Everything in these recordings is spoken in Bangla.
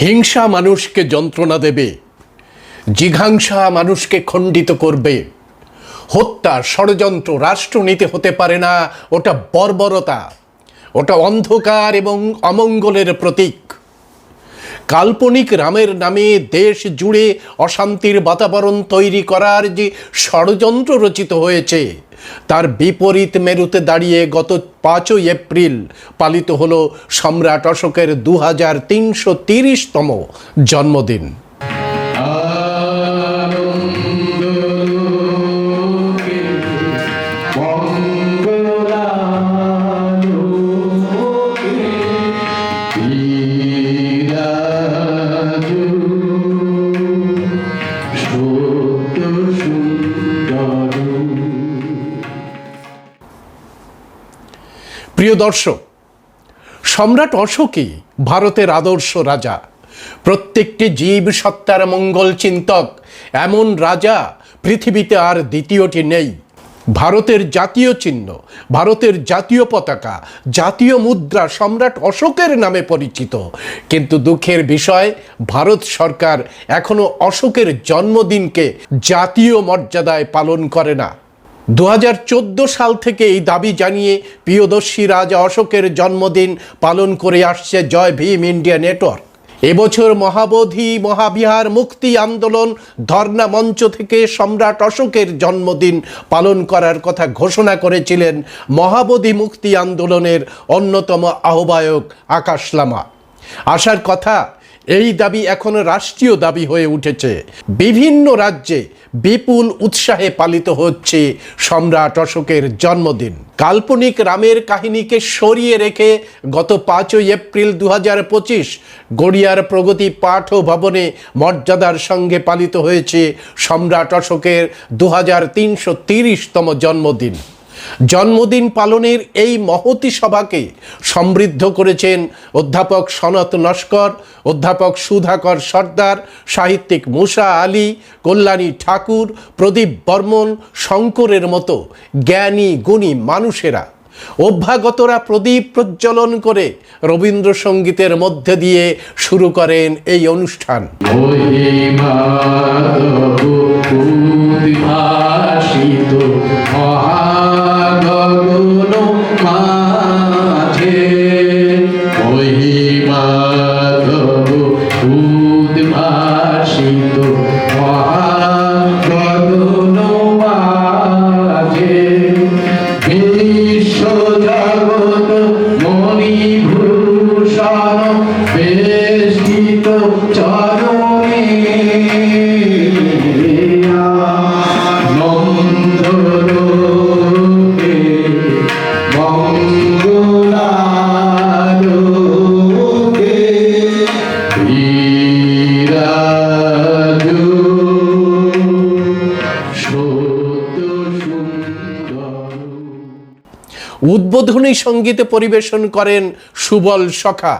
হিংসা মানুষকে যন্ত্রণা দেবে, জিঘাংসা মানুষকে খণ্ডিত করবে। হত্যা ষড়যন্ত্র রাষ্ট্রনীতি হতে পারে না, ওটা বর্বরতা, ওটা অন্ধকার এবং অমঙ্গলের প্রতীক। কাল্পনিক রামের নামে দেশ জুড়ে অশান্তির বাতাবরণ তৈরি করার যে ষড়যন্ত্র রচিত হয়েছে তার বিপরীত মেরুতে দাঁড়িয়ে গত পাঁচই এপ্রিল পালিত হল সম্রাট অশোকের দু হাজার তিনশো তিরিশতম জন্মদিন। প্রিয় দর্শক, সম্রাট অশোকই ভারতের আদর্শ রাজা। প্রত্যেকটি জীব সত্তার মঙ্গল চিন্তক, এমন রাজা পৃথিবীতে আর দ্বিতীয়টি নেই। ভারতের জাতীয় চিহ্ন, ভারতের জাতীয় পতাকা, জাতীয় মুদ্রা সম্রাট অশোকের নামে পরিচিত। কিন্তু দুঃখের বিষয়, ভারত সরকার এখনও অশোকের জন্মদিনকে জাতীয় মর্যাদায় পালন করে না। দু হাজার চোদ্দ সাল থেকে এই দাবি জানিয়ে প্রিয়দর্শী রাজা অশোকের জন্মদিন পালন করে আসছে জয় ভীম ইন্ডিয়া নেটওয়ার্ক। এবছর মহাবোধি, মহাবিহার মুক্তি আন্দোলন, ধর্ণা মঞ্চ থেকে সম্রাট অশোকের জন্মদিন পালন করার কথা ঘোষণা করেছিলেন মহাবোধি মুক্তি আন্দোলনের অন্যতম আহ্বায়ক আকাশ লামা আসার কথা এই দাবি এখন রাষ্ট্রীয় দাবি হয়ে উঠেছে। বিভিন্ন রাজ্যে বিপুল উৎসাহে পালিত হচ্ছে সম্রাট অশোকের জন্মদিন। কাল্পনিক রামের কাহিনীকে সরিয়ে রেখে গত পাঁচই এপ্রিল দু হাজার পঁচিশ গড়িয়ার প্রগতি পাঠ ভবনে মর্যাদার সঙ্গে পালিত হয়েছে সম্রাট অশোকের দু হাজার তিনশো তিরিশতম জন্মদিন। জন্মদিন পালনের এই মহতি সভাকে সমৃদ্ধ করেছেন অধ্যাপক সনত নস্কর, অধ্যাপক সুধাকর সর্দার, সাহিত্যিক মুসা আলী, কল্যাণী ঠাকুর, প্রদীপ বর্মন, শঙ্করের মতো জ্ঞানী, গুণী মানুষেরা। অভ্যাগতরা প্রদীপ প্রজ্বলন করে রবীন্দ্রসঙ্গীতের মধ্যে দিয়ে শুরু করেন এই অনুষ্ঠান। মহাগগন মাঝে সঙ্গীতে পরিবেশন করেন সুবল সখা।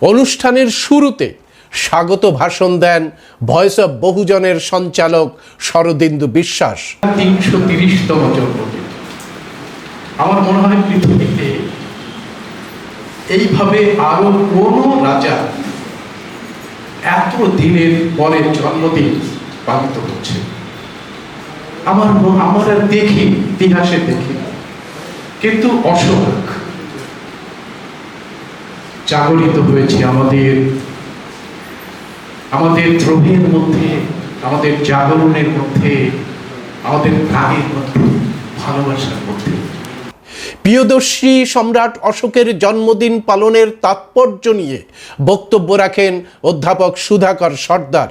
অনুষ্ঠানের শুরুতে স্বাগত ভাষণ দেন ভয়েস অব বহুজনের সঞ্চালক শরদিন্দু বিশ্বাস। তিনশো তিরিশতম আমার মনে হয় পৃথিবীতে এইভাবে আরও কোনো রাজা এত দিনের পরে জন্মদিন পালিত হচ্ছে। আমার আমরা দেখি, ইতিহাসে দেখি কিন্তু অশোক জাগরিত হয়েছে আমাদের আমাদের দ্রোহের মধ্যে আমাদের জাগরণের মধ্যে আমাদের প্রাণের মধ্যে ভালোবাসার মধ্যে। প্রিয়দর্শী সম্রাট অশোকের জন্মদিন পালনের তাৎপর্য নিয়ে বক্তব্য রাখেন অধ্যাপক সুধাকর সর্দার।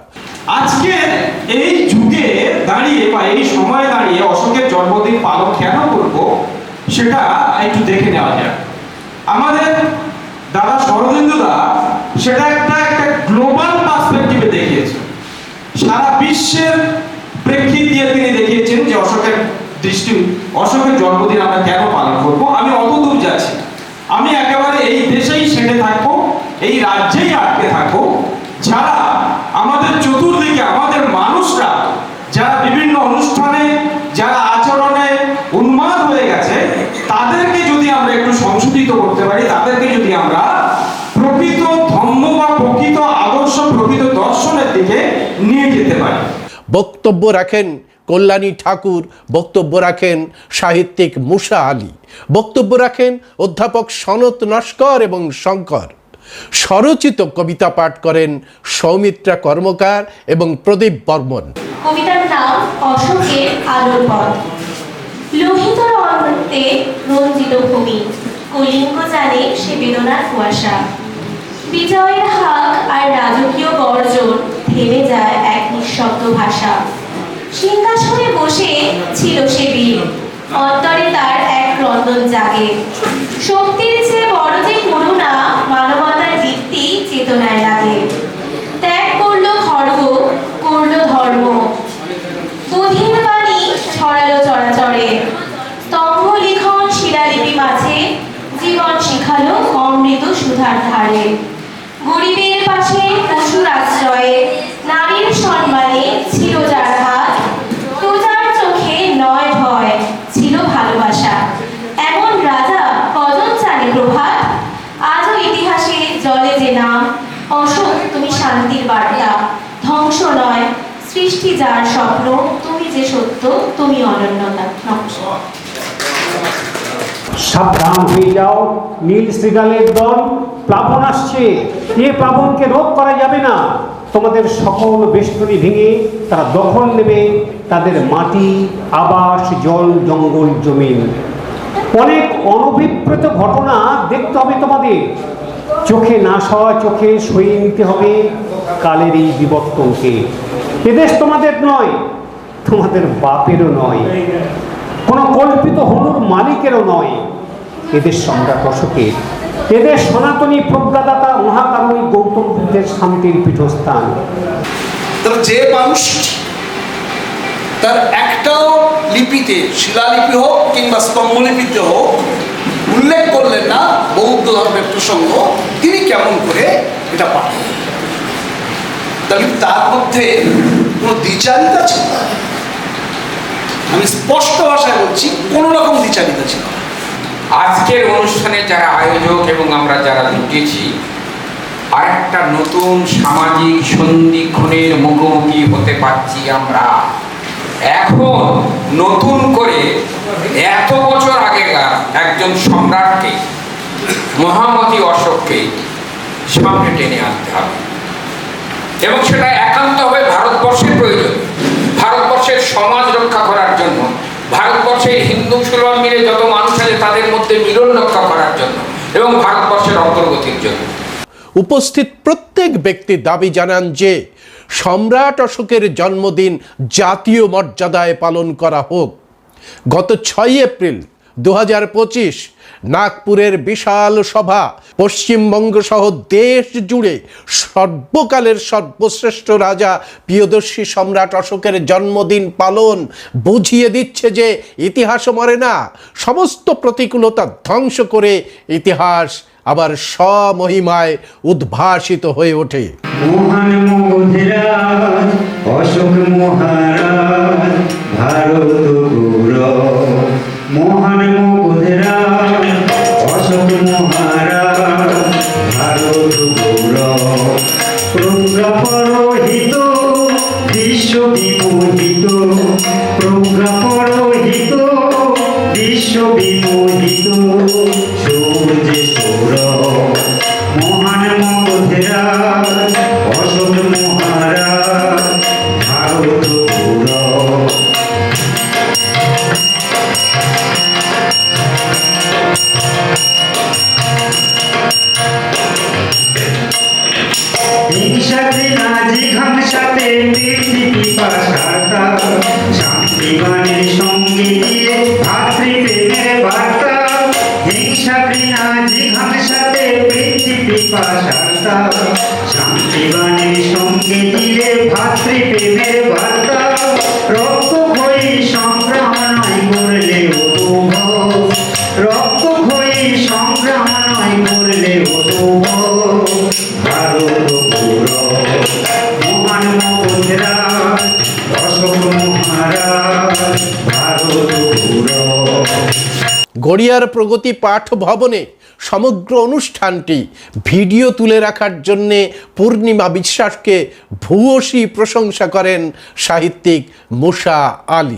আজকে এই যুগে দাঁড়িয়ে বা এই সময়ে দাঁড়িয়ে অশোকের জন্মদিন পালন কেন করব সেটা একটু দেখে নেওয়া যাক। আমাদের দাদা শরদিন্দু দা, সেটা একটা একটা গ্লোবাল পার্সপেক্টিভে দেখিয়েছেন সারা বিশ্বের প্রেক্ষিত দিয়ে তিনি দেখিয়েছেন যে অশোকের দৃষ্টি, অশোকের জন্মদিন আমরা কেন পালন করব? আমি অত দূর যাচ্ছি আমি একেবারে এই দেশেই সেটে থাকব, এই রাজ্যেই আটকে থাকব যারা আমাদের চতুর্দিকে আমাদের মানুষরা যারা বিভিন্ন অনুষ্ঠানে যারা আচরণে উন্মাদ হয়ে গেছে তাদেরকে যদি আমরা একটু সংশোধিত করতে পারি তাদেরকে যদি আমরা প্রকৃত ধর্ম বা প্রকৃত আদর্শ প্রকৃত দর্শনের দিকে নিয়ে যেতে পারি বক্তব্য রাখেন কল্যাণী ঠাকুর, বক্তব্য রাখেন সাহিত্যিক মুসা আলী, বক্তব্য রাখেন অধ্যাপক সনত নস্কর এবং শঙ্কর। স্বরচিত কবিতা পাঠ করেন সৌমিত্রা কর্মকার এবং প্রদীপ বর্মন। কবিতার নাম অশোকের আলোর পথ। লোহিত রঞ্জিত ভূমি, কলিঙ্গ জানে সে বেদনার কুয়াশা। বিজয়ের হাক আর রাজকীয় গর্জন থেমে যায় এক নিঃশব্দ ভাষা। সিংহাসনে বসে ছিল সে বীর। অন্তরে তার এক রন্দন জাগে। শক্তির চেয়ে বড় যে করুণা যার স্বপ্ন, তুমি যে সত্য, তুমি অনন্যতা। সাবধান হয়ে যাও, নীল শ্রীগালের দল, প্লাবন আসছে। এ প্লাবনকে রোধ করা যাবে না। তোমাদের সকল বেষ্টনী ভেঙে তারা দখল নেবে। তাদের মাটি, আবাস, জল, জঙ্গল, জমিন। অনেক অনভিপ্রেত ঘটনা দেখতে হবে তোমাদের। চোখে না সওয়া চোখে সই নিতে হবে কালের এই বিবর্তনকে। এদেশ তোমাদের নয়, তোমাদের বাপেরও নয়। কোনো কল্পিত হনুর মালিকেরও নয়। এদের সম্রাট অশোকের। এদের সনাতনী প্রজ্ঞাদাতা মহাকারণী গৌতম বুদ্ধের শান্তির পীঠস্থান। যে মানুষটি তার একটাও লিপিতে শিলালিপি হোক কিংবা স্তম্ভলিপিতে হোক উল্লেখ করলেন না, বৌদ্ধ ধর্মের প্রসঙ্গ, তিনি কেমন করে এটা পাঠ তাহলে তার মধ্যে কোনো দ্বিচারিতা ছিল? না। আমি স্পষ্ট ভাষায় বলছি, কোনো রকম দ্বিচারিতা ছিল আজকের অনুষ্ঠানে যারা আয়োজক এবং আমরা যারা জুটেছি আর নতুন সামাজিক সন্ধিক্ষণের মুখোমুখি হতে পারছি আমরা। এখন নতুন করে এত বছর আগেকার একজন সম্রাটকে, মহামতি অশোককে সামনে টেনে আনতে হবে। এবং সেটা একান্তভাবে ভারতবর্ষের প্রয়োজন। ভারতবর্ষের সমাজ রক্ষা করার জন্য, ভারতবর্ষের হিন্দু মুসলমান মিলে যত মানুষ আছে তাদের মধ্যে মিলন রক্ষা করার জন্য এবং ভারতবর্ষের অগ্রগতির জন্য। উপস্থিত প্রত্যেক ব্যক্তি দাবি জানান যে, সম্রাট অশোকের জন্মদিন জাতীয় মর্যাদায় পালন করা হোক। গত ছয় এপ্রিল দু হাজার পঁচিশ, নাগপুরের বিশাল সভা পশ্চিমবঙ্গ সহ দেশ জুড়ে সর্বকালের সর্বশ্রেষ্ঠ রাজা প্রিয়দর্শী সম্রাট অশোকের জন্মদিন পালন বুঝিয়ে দিচ্ছে যে ইতিহাস মরে না, সমস্ত প্রতিকূলতা ধ্বংস করে ইতিহাস আবার স্বমহিমায় উদ্ভাসিত হয়ে ওঠে। অশোক মহারাজ, ভারত మోహనము धीरे धीरे पे मेरे भातृ গড়িয়ার প্রগতি পাঠ ভবনে সমগ্র অনুষ্ঠানটি ভিডিও তুলে রাখার জন্যে পূর্ণিমা বিশ্বাসকে ভূয়সী প্রশংসা করেন সাহিত্যিক মুসা আলী।